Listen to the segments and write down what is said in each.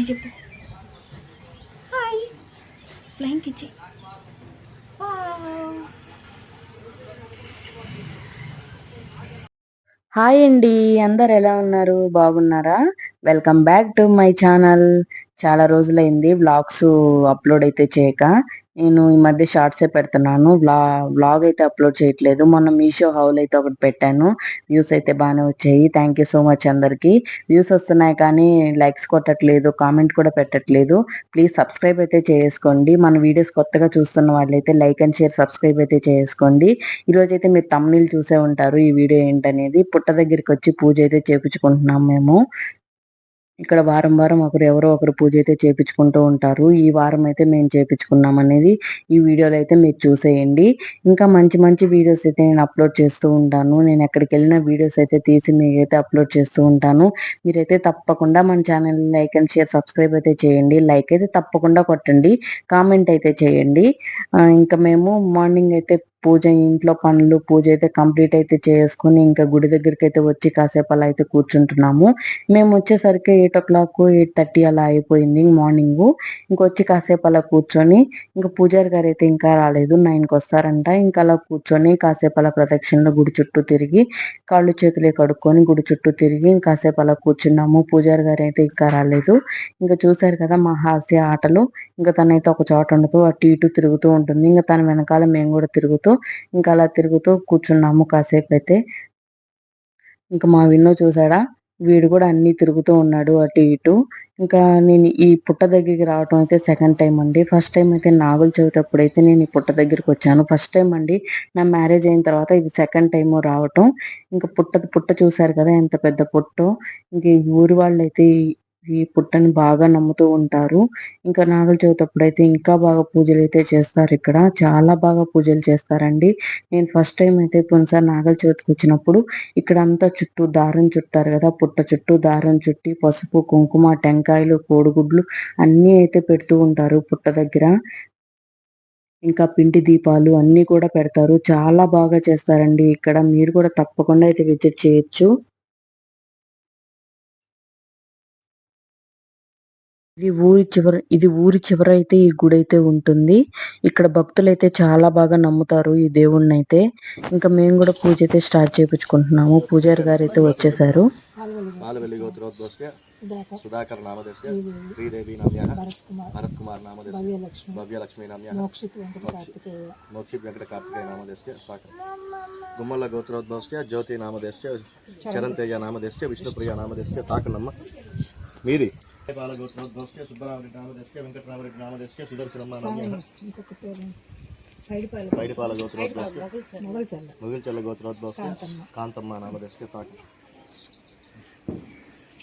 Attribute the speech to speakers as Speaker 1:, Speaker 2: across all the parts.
Speaker 1: Hi చెప్పు. Hi. Flying ఇచ్చి.
Speaker 2: Hi అండి అందరు ఎలా ఉన్నారు? బాగున్నారా? Welcome back to my channel చాలా రోజులైంది వ్లాగ్స్ అప్లోడ్ అయితే చేయక. నేను ఈ మధ్య షార్ట్సే పెడుతున్నాను. వ్లా వ్లాగ్ అయితే అప్లోడ్ చేయట్లేదు. మొన్న మీషో హౌల్ అయితే ఒకటి పెట్టాను. వ్యూస్ అయితే బాగానే వచ్చాయి. థ్యాంక్ యూ సో మచ్ అందరికి. వ్యూస్ వస్తున్నాయి కానీ లైక్స్ కొట్టట్లేదు కామెంట్ కూడా పెట్టట్లేదు. ప్లీజ్ సబ్స్క్రైబ్ అయితే చేసుకోండి. మన వీడియోస్ కొత్తగా చూస్తున్న వాళ్ళైతే లైక్ అండ్ షేర్ సబ్స్క్రైబ్ అయితే చేసుకోండి. ఈరోజు అయితే మీరు తమ్ముళ్ళు చూసే ఉంటారు. ఈ వీడియో ఏంటనేది పుట్ట దగ్గరికి వచ్చి పూజ అయితే చేపించుకుంటున్నాం మేము. ఇక్కడ వారం వారం ఒకరు ఎవరో ఒకరు పూజ అయితే చేపించుకుంటూ ఉంటారు. ఈ వారం అయితే మేము చేపించుకున్నాం అనేది ఈ వీడియోలో అయితే మీరు చూసేయండి. ఇంకా మంచి మంచి వీడియోస్ అయితే నేను అప్లోడ్ చేస్తూ ఉంటాను. నేను ఎక్కడికి వెళ్ళిన వీడియోస్ అయితే తీసి మీకైతే అప్లోడ్ చేస్తూ ఉంటాను. మీరైతే తప్పకుండా మన channel like and share subscribe అయితే చేయండి. లైక్ అయితే తప్పకుండా కొట్టండి. కామెంట్ అయితే చేయండి. ఇంకా మేము మార్నింగ్ అయితే పూజ ఇంట్లో పనులు పూజ అయితే కంప్లీట్ అయితే చేసుకుని ఇంకా గుడి దగ్గరికి అయితే వచ్చి కాసేపు అలా అయితే కూర్చుంటున్నాము. మేము వచ్చేసరికి eight o'clock eight thirty అలా అయిపోయింది మార్నింగ్. ఇంకొచ్చి కాసేపు అలా కూర్చొని ఇంకా పూజారి గారు అయితే ఇంకా రాలేదు నైన్కి వస్తారంట. ఇంకా అలా కూర్చొని కాసేపు అలా ప్రదక్షిణలో గుడి చుట్టూ తిరిగి కాళ్ళు చేతులు కడుక్కొని గుడి చుట్టూ తిరిగి కాసేపు అలా కూర్చున్నాము. పూజారి గారు అయితే ఇంకా రాలేదు. ఇంకా చూసారు కదా మా హాస్య ఆటలు. ఇంకా తనైతే ఒక చోట ఉండదు అటు ఇటు తిరుగుతూ ఉంటుంది. ఇంకా తన వెనకాల మేము కూడా తిరుగుతూ ఇంకా అలా తిరుగుతూ కూర్చున్నాము కాసేపు అయితే ఇంకా మా విన్నో చూసాడా? వీడు కూడా అన్ని తిరుగుతూ ఉన్నాడు అటు ఇటు. ఇంకా నేను ఈ పుట్ట దగ్గరికి రావటం అయితే సెకండ్ టైం అండి. ఫస్ట్ టైం అయితే నాగులు చదివేటప్పుడు అయితే నేను ఈ పుట్ట దగ్గరికి వచ్చాను. ఫస్ట్ టైం అండి. నా మ్యారేజ్ అయిన తర్వాత ఇది సెకండ్ టైం రావటం. ఇంకా పుట్ట పుట్ట చూసారు కదా ఎంత పెద్ద పుట్టో. ఇంక ఈ ఊరి వాళ్ళు అయితే ఈ- పుట్టని బాగా నమ్ముతూ ఉంటారు. ఇంకా నాగల చవితి అప్పుడు అయితే ఇంకా బాగా పూజలు అయితే చేస్తారు ఇక్కడ. చాలా బాగా పూజలు చేస్తారండి. నేను ఫస్ట్ టైం అయితే పునసారి నాగల చవితికి వచ్చినప్పుడు ఇక్కడ అంతా చుట్టూ దారం చుట్టారు కదా పుట్ట చుట్టూ దారం చుట్టి పసుపు కుంకుమ టెంకాయలు కోడిగుడ్లు అన్నీ అయితే పెడుతూ ఉంటారు పుట్ట దగ్గర. ఇంకా పిండి దీపాలు అన్నీ కూడా పెడతారు. చాలా బాగా చేస్తారండి ఇక్కడ. మీరు కూడా తప్పకుండా అయితే విజిట్ చేయొచ్చు. ఇది ఊరి చివర ఇది ఊరి చివర అయితే ఈ గుడి అయితే ఉంటుంది. ఇక్కడ భక్తులు అయితే చాలా బాగా నమ్ముతారు ఈ దేవుణ్ణి అయితే ఇంకా మేము కూడా పూజ అయితే స్టార్ట్ చేయించుకుంటున్నాము పూజారి గారు అయితే వచ్చేసారు
Speaker 3: సుధాకర్ నామధేస్య శ్రీదేవి నామ్యः భరత్ కుమార్ నామధేస్య భవ్యలక్ష్మి నామ్యः మోక్షిత్ వెంకట కార్తికేయ నామధేస్య సాకర్. గోత్రోద్భవస్య జ్యోతి నామధేస్య చరణ్ తేజ నామధేస్య విష్ణుప్రియ నామధేస్య తాకనమ్మ మీది? దోసకే సుబ్బరామరెడ్డి నామ పైడిపాల గోత్రోద్వాసకే ముగిల్చల్ల గోత్రోద్వాసకే కాంతమ్మ నామ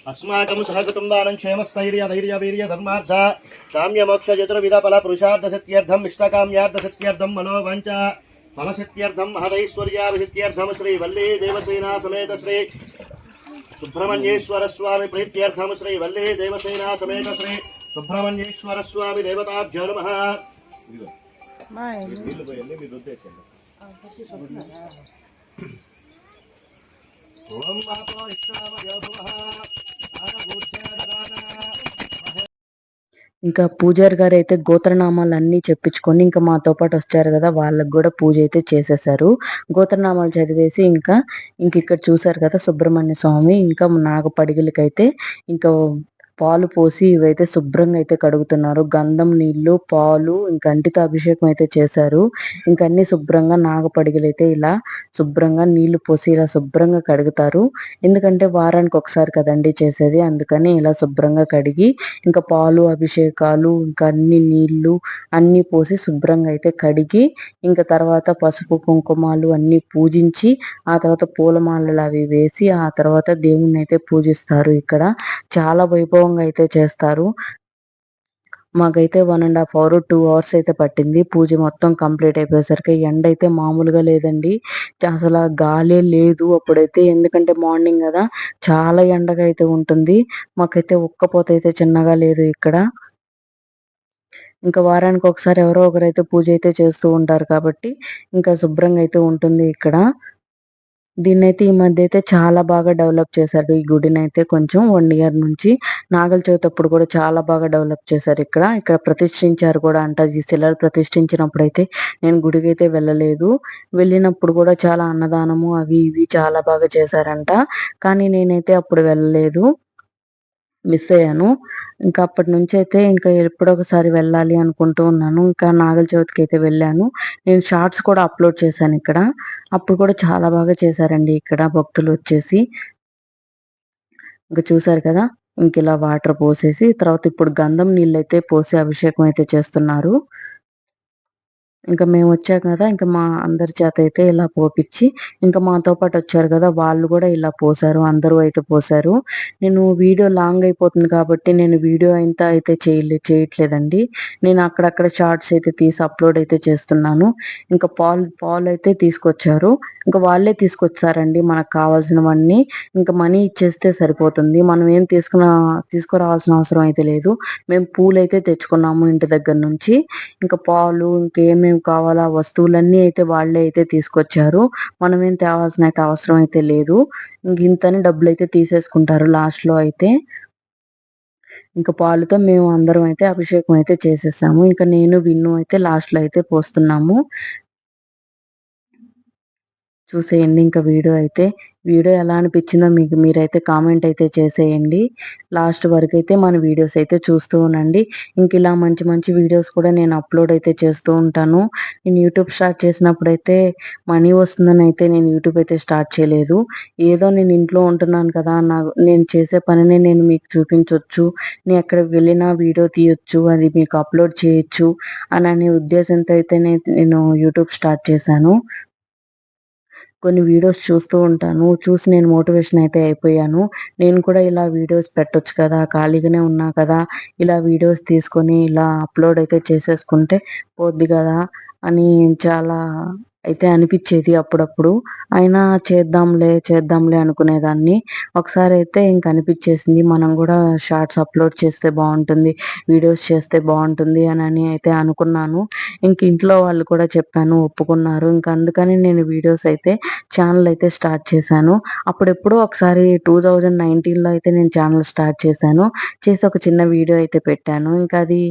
Speaker 3: అస్మాకం సహకుటుంబానం క్షేమ స్థైర్య ధైర్య వీర్య ధర్మార్థ కామ్య మోక్ష చతుర్విధ ఫల పురుషార్థ సత్యర్థం ఇష్టకామ్యార్థ సత్యర్థం మనోవంచ ఫలసిత్యర్థం మహదైశ్వర్యాభిసిత్యర్థం శ్రీ వల్లీ దేవసేనా సమేత శ్రీ सुब्रह्मण्येश्वर स्वामी प्रीत्यर्थम श्री वल्ले देवसेना समेत श्री सुब्रह्मण्येश्वर स्वामी देवताभ्यो नमः
Speaker 2: ఇంకా పూజారి గారు అయితే గోత్రనామాలు అన్ని చెప్పించుకొని ఇంకా మాతో పాటు వచ్చారు కదా వాళ్ళకి కూడా పూజ అయితే చేసేసారు. గోత్రనామాలు చదివేసి ఇంకా ఇంక ఇక్కడ చూసారు కదా సుబ్రహ్మణ్య స్వామి ఇంకా నాగపడిగలకైతే ఇంకా పాలు పోసి ఇవైతే శుభ్రంగా అయితే కడుగుతున్నారు. గంధం నీళ్ళు పాలు ఇంకా అంటితో అభిషేకం అయితే చేశారు. ఇంకా అన్ని శుభ్రంగా నాగపడిగలు అయితే ఇలా శుభ్రంగా నీళ్ళు పోసి ఇలా శుభ్రంగా కడుగుతారు. ఎందుకంటే వారానికి ఒకసారి కదండి చేసేది. అందుకని ఇలా శుభ్రంగా కడిగి ఇంకా పాలు అభిషేకాలు ఇంకా అన్ని నీళ్ళు అన్ని పోసి శుభ్రంగా అయితే కడిగి ఇంకా తర్వాత పసుపు కుంకుమాలు అన్ని పూజించి ఆ తర్వాత పూలమాలలు అవి వేసి ఆ తర్వాత దేవుణ్ణి అయితే పూజిస్తారు ఇక్కడ. చాలా స్ట్రాంగ్ అయితే చేస్తారు. మాకైతే one and half hour two hours అయితే పట్టింది. పూజ మొత్తం కంప్లీట్ అయిపోయేసరికి ఎండ అయితే మామూలుగా లేదండి. అసలు గాలే లేదు అప్పుడైతే. ఎందుకంటే మార్నింగ్ కదా చాలా ఎండగా అయితే ఉంటుంది. మాకైతే ఉక్కపోత అయితే చిన్నగా లేదు ఇక్కడ. ఇంకా వారానికి ఒకసారి ఎవరో ఒకరైతే పూజ అయితే చేస్తూ ఉంటారు కాబట్టి ఇంకా శుభ్రంగా అయితే ఉంటుంది ఇక్కడ. దీన్నైతే ఈ మధ్య అయితే చాలా బాగా డెవలప్ చేశారు. ఈ గుడిని అయితే కొంచెం వన్ ఇయర్ నుంచి నాగల చవితి అప్పుడు కూడా చాలా బాగా డెవలప్ చేశారు ఇక్కడ. ఇక్కడ ప్రతిష్ఠించారు కూడా అంట. ఈ శిలలు ప్రతిష్ఠించినప్పుడు అయితే నేను గుడికి అయితే వెళ్ళలేదు. వెళ్ళినప్పుడు కూడా చాలా అన్నదానము అవి ఇవి చాలా బాగా చేశారంట. కానీ నేనైతే అప్పుడు వెళ్ళలేదు. మిస్ అయ్యాను. ఇంకా అప్పటి నుంచి అయితే ఇంకా ఎప్పుడో ఒకసారి వెళ్ళాలి అనుకుంటూ ఉన్నాను. ఇంకా నాగల చవితికి అయితే వెళ్ళాను. నేను షార్ట్స్ కూడా అప్లోడ్ చేశాను ఇక్కడ. అప్పుడు కూడా చాలా బాగా చేశారండి ఇక్కడ భక్తులు వచ్చేసి. ఇంకా చూసారు కదా? ఇంక ఇలా వాటర్ పోసేసి తర్వాత ఇప్పుడు గంధం నీళ్ళు అయితే పోసి అభిషేకం అయితే చేస్తున్నారు. ఇంకా మేము వచ్చాక కదా ఇంకా మా అందరి చేత అయితే ఇలా పోపిచ్చి ఇంకా మాతో పాటు వచ్చారు కదా వాళ్ళు కూడా ఇలా పోసారు అందరూ అయితే పోసారు. నేను వీడియో లాంగ్ అయిపోతుంది కాబట్టి నేను వీడియో అంతా అయితే చేయలే చేయట్లేదండి. నేను అక్కడక్కడ షార్ట్స్ అయితే తీసి అప్లోడ్ అయితే చేస్తున్నాను. ఇంకా పాలు పాలు అయితే తీసుకొచ్చారు. ఇంకా వాళ్ళే తీసుకొచ్చారండి మనకు కావాల్సినవన్నీ. ఇంకా మనీ ఇచ్చేస్తే సరిపోతుంది. మనం ఏం తీసుకున్న తీసుకురావాల్సిన అవసరం అయితే లేదు. మేము పూలు అయితే తెచ్చుకున్నాము ఇంటి దగ్గర నుంచి. ఇంకా పాలు ఇంకేమేమి కావాలో ఆ వస్తువులన్నీ అయితే వాళ్ళే అయితే తీసుకొచ్చారు. మనం ఏం తేవాల్సిన అయితే అవసరం అయితే లేదు. ఇంక ఇంతని డబ్బులు అయితే తీసేసుకుంటారు లాస్ట్లో అయితే. ఇంకా పాలుతో మేము అందరం అయితే అభిషేకం అయితే చేసేసాము. ఇంకా నేను విన్ను అయితే లాస్ట్లో అయితే పోస్తున్నాము. చూసేయండి. ఇంకా వీడియో అయితే వీడియో ఎలా అనిపించిందో మీకు మీరైతే కామెంట్ అయితే చేసేయండి. లాస్ట్ వరకు అయితే మన వీడియోస్ అయితే చూస్తూ ఉండండి. ఇంక ఇలా మంచి మంచి వీడియోస్ కూడా నేను అప్లోడ్ అయితే చేస్తూ ఉంటాను. నేను యూట్యూబ్ స్టార్ట్ చేసినప్పుడు అయితే మనీ వస్తుందని అయితే నేను యూట్యూబ్ అయితే స్టార్ట్ చేయలేదు. ఏదో నేను ఇంట్లో ఉంటున్నాను కదా నా నేను చేసే పనిని నేను మీకు చూపించవచ్చు నేను ఎక్కడికి వెళ్ళినా వీడియో తీయొచ్చు అది మీకు అప్లోడ్ చేయొచ్చు అని అనే ఉద్దేశంతో అయితే నేను యూట్యూబ్ స్టార్ట్ చేశాను. కొన్ని వీడియోస్ చూస్తూ ఉంటాను. చూసి నేను మోటివేషన్ అయితే అయిపోయాను. నేను కూడా ఇలా వీడియోస్ పెట్టొచ్చు కదా ఖాళీగానే ఉన్నా కదా ఇలా వీడియోస్ తీసుకొని ఇలా అప్లోడ్ అయితే చేసేసుకుంటే పోద్ది కదా అని చాలా అయితే అనిపించేది అప్పుడప్పుడు. అయినా చేద్దాంలే చేద్దాంలే అనుకునేదాన్ని. ఒకసారి అయితే ఇంక అనిపించేసింది మనం కూడా షార్ట్స్ అప్లోడ్ చేస్తే బాగుంటుంది వీడియోస్ చేస్తే బాగుంటుంది అని అని అయితే అనుకున్నాను. ఇంక ఇంట్లో వాళ్ళు కూడా చెప్పాను ఒప్పుకున్నారు. ఇంక అందుకని నేను వీడియోస్ అయితే ఛానల్ అయితే స్టార్ట్ చేశాను. అప్పుడెప్పుడో ఒకసారి టూ థౌజండ్ నైన్టీన్లో అయితే నేను ఛానల్ స్టార్ట్ చేశాను. చేసి ఒక చిన్న వీడియో అయితే పెట్టాను. ఇంకా అది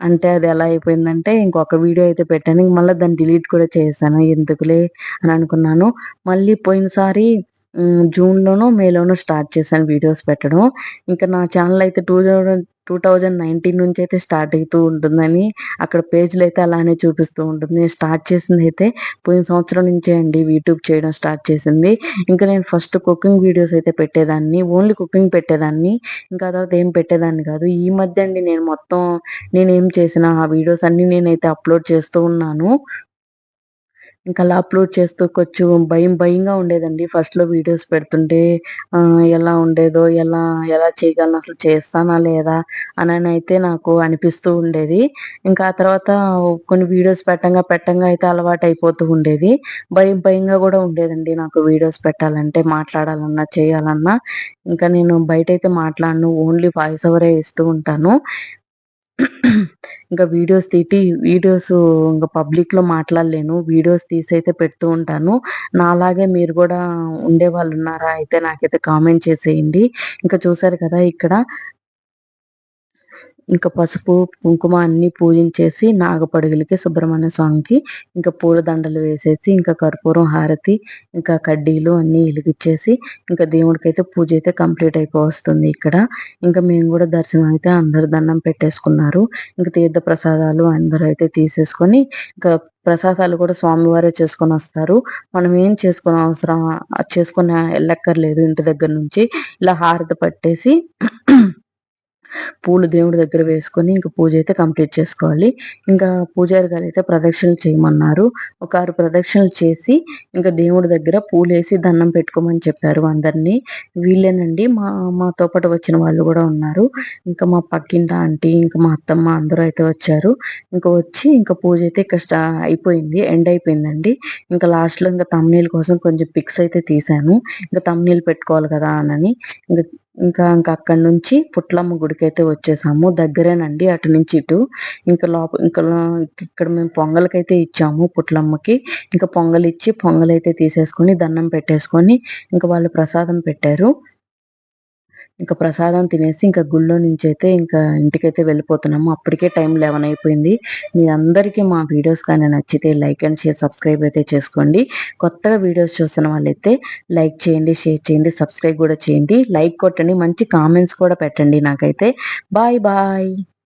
Speaker 2: అంటే అది ఎలా అయిపోయిందంటే ఇంకొక వీడియో అయితే పెట్టాను. ఇంక మళ్ళీ దాన్ని డిలీట్ కూడా చేశాను. ఎందుకులే అని అనుకున్నాను. మళ్ళీ పోయినసారి జూన్లోనో మేలోనో స్టార్ట్ చేశాను వీడియోస్ పెట్టడం. ఇంకా నా ఛానల్ అయితే two thousand two thousand nineteen నుంచి అయితే స్టార్ట్ అవుతూ ఉంటుందని అక్కడ పేజ్లు అయితే అలానే చూపిస్తూ ఉంటుంది. నేను స్టార్ట్ చేసింది అయితే పోయిన సంవత్సరం నుంచే అండి యూట్యూబ్ చేయడం స్టార్ట్ చేసింది. ఇంకా నేను ఫస్ట్ కుకింగ్ వీడియోస్ అయితే పెట్టేదాన్ని ఓన్లీ కుకింగ్ పెట్టేదాన్ని ఇంకా తర్వాత ఏం పెట్టేదాన్ని కాదు. ఈ మధ్య అండి నేను మొత్తం నేను ఏం చేసిన ఆ వీడియోస్ అన్ని నేనైతే అప్లోడ్ చేస్తూ ఉన్నాను. ఇంకా అలా అప్లోడ్ చేస్తూ కొంచెం భయం భయంగా ఉండేదండి. ఫస్ట్లో వీడియోస్ పెడుతుంటే ఎలా ఉండేదో ఎలా ఎలా చేయగలను అసలు చేస్తానా లేదా? అని అయితే నాకు అనిపిస్తూ ఉండేది. ఇంకా ఆ తర్వాత కొన్ని వీడియోస్ పెట్టంగా పెట్టంగా అయితే అలవాటు అయిపోతూ ఉండేది. భయం భయంగా కూడా ఉండేదండి నాకు వీడియోస్ పెట్టాలంటే మాట్లాడాలన్నా చేయాలన్నా. ఇంకా నేను బయట అయితే మాట్లాడను ఓన్లీ వాయిస్ ఓవరే ఇస్తూ ఉంటాను. ఇంకా వీడియోస్ తీటి వీడియోస్ ఇంకా పబ్లిక్లో మాట్లాడలేను. వీడియోస్ తీసి అయితే పెడుతూ ఉంటాను. నాలాగే మీరు కూడా ఉండే వాళ్ళు ఉన్నారా అయితే నాకైతే కామెంట్ చేసేయండి. ఇంకా చూసారు కదా ఇక్కడ ఇంకా పసుపు కుంకుమ అన్ని పూజించేసి నాగపడుగులకి సుబ్రహ్మణ్య స్వామికి ఇంకా పూలదండలు వేసేసి ఇంకా కర్పూరం హారతి ఇంకా కడ్డీలు అన్ని వెలిగించేసి ఇంకా దేవుడికి అయితే పూజ అయితే కంప్లీట్ అయిపోతుంది ఇక్కడ. ఇంకా మేము కూడా దర్శనం అయితే అందరు దండం పెట్టేసుకున్నారు. ఇంకా తీర్థ ప్రసాదాలు అందరూ అయితే తీసేసుకొని ఇంకా ప్రసాదాలు కూడా స్వామివారే చేసుకొని వస్తారు. మనం ఏం చేసుకునే అవసరం చేసుకునే వెళ్ళక్కర్లేదు ఇంటి దగ్గర నుంచి. ఇలా హారతి పట్టేసి పూలు దేవుడి దగ్గర వేసుకొని ఇంకా పూజ అయితే కంప్లీట్ చేసుకోవాలి. ఇంకా పూజారి గారు అయితే ప్రదక్షిణలు చేయమన్నారు. ఒక ఆరు ప్రదక్షిణలు చేసి ఇంకా దేవుడి దగ్గర పూలు వేసి దండం పెట్టుకోమని చెప్పారు అందరినీ. వీళ్ళేనండి మా మాతో పాటు వచ్చిన వాళ్ళు కూడా ఉన్నారు. ఇంకా మా పక్కింట ఆంటీ ఇంకా మా అత్తమ్మ అందరూ అయితే వచ్చారు. ఇంకా వచ్చి ఇంకా పూజ అయితే ఇక్కడ అయిపోయింది ఎండ్ అయిపోయిందండి. ఇంకా లాస్ట్లో ఇంకా తమ్నీళ్ళ కోసం కొంచెం పిక్స్ అయితే తీశాను. ఇంకా తమ్నీళ్ళు పెట్టుకోవాలి కదా అని. ఇంకా ఇంకా ఇంకా అక్కడి నుంచి పుట్లమ్మ గుడికి అయితే వచ్చేసాము. దగ్గరేనండి అటు నుంచి ఇటు. ఇంకా లోప ఇంకా ఇక్కడ మేము పొంగల్కైతే ఇచ్చాము పుట్లమ్మకి. ఇంకా పొంగల్ ఇచ్చి పొంగల్ అయితే తీసేసుకొని దండం పెట్టేసుకొని ఇంకా వాళ్ళు ప్రసాదం పెట్టారు. ఇంకా ప్రసాదం తినేసి ఇంకా గుళ్ళో నుంచి అయితే ఇంకా ఇంటికైతే వెళ్ళిపోతున్నాము. అప్పటికే టైం లెవెన్ అయిపోయింది. మీ అందరికీ మా వీడియోస్ కానీ నచ్చితే లైక్ అండ్ షేర్ సబ్స్క్రైబ్ అయితే చేసుకోండి. కొత్తగా వీడియోస్ చూస్తున్న వాళ్ళైతే లైక్ చేయండి షేర్ చేయండి సబ్స్క్రైబ్ కూడా చేయండి. లైక్ కొట్టండి మంచి కామెంట్స్ కూడా పెట్టండి నాకైతే. Bye bye.